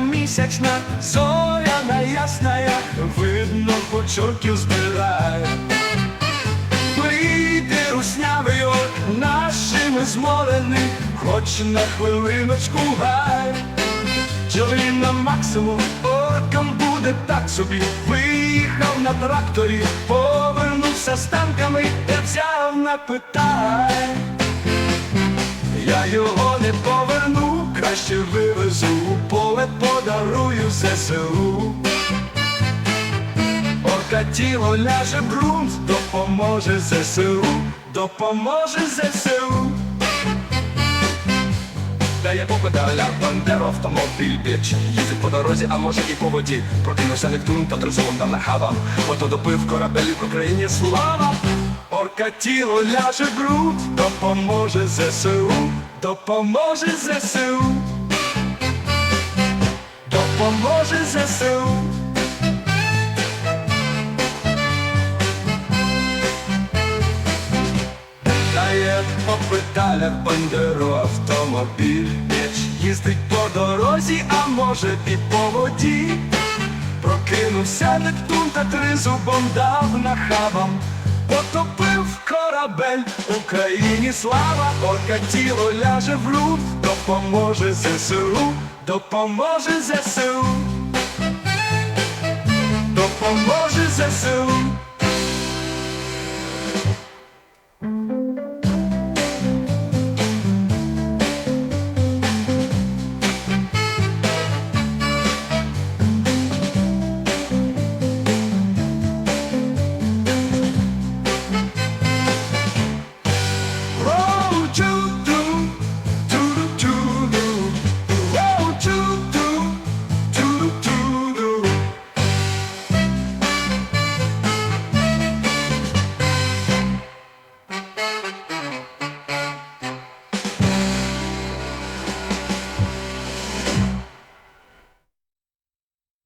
місячна, зоряна ясная, видно, почорків збирає. Прийди руснявою нашими зморени, хоч на хвилиночку гай. Чоловік на максимум, оркам буде так собі. Виїхав на тракторі, повернувся з танками, та взяв на питай. Я його краще вивезу поле, подарую ЗСУ. Орка тіло ляже брунт, допоможе ЗСУ, допоможе ЗСУ. Дає попедаля, бандер, автомобіль, біч Їздить по дорозі, а може і по воді. Прокинувся Нептун та тризон там нахавав Ото допив корабель в Україні слава! Орка тіло ляже ґрунт Допоможе ЗСУ, допоможе ЗСУ педалях бандеру автомобіль Біч їздить по дорозі, а може і по воді. Прокинувся Нептун та тризубом дав нахабам. Потопив корабель Україні слава, орка тіло ляже в люд Допоможе ЗСУ, допоможе ЗСУ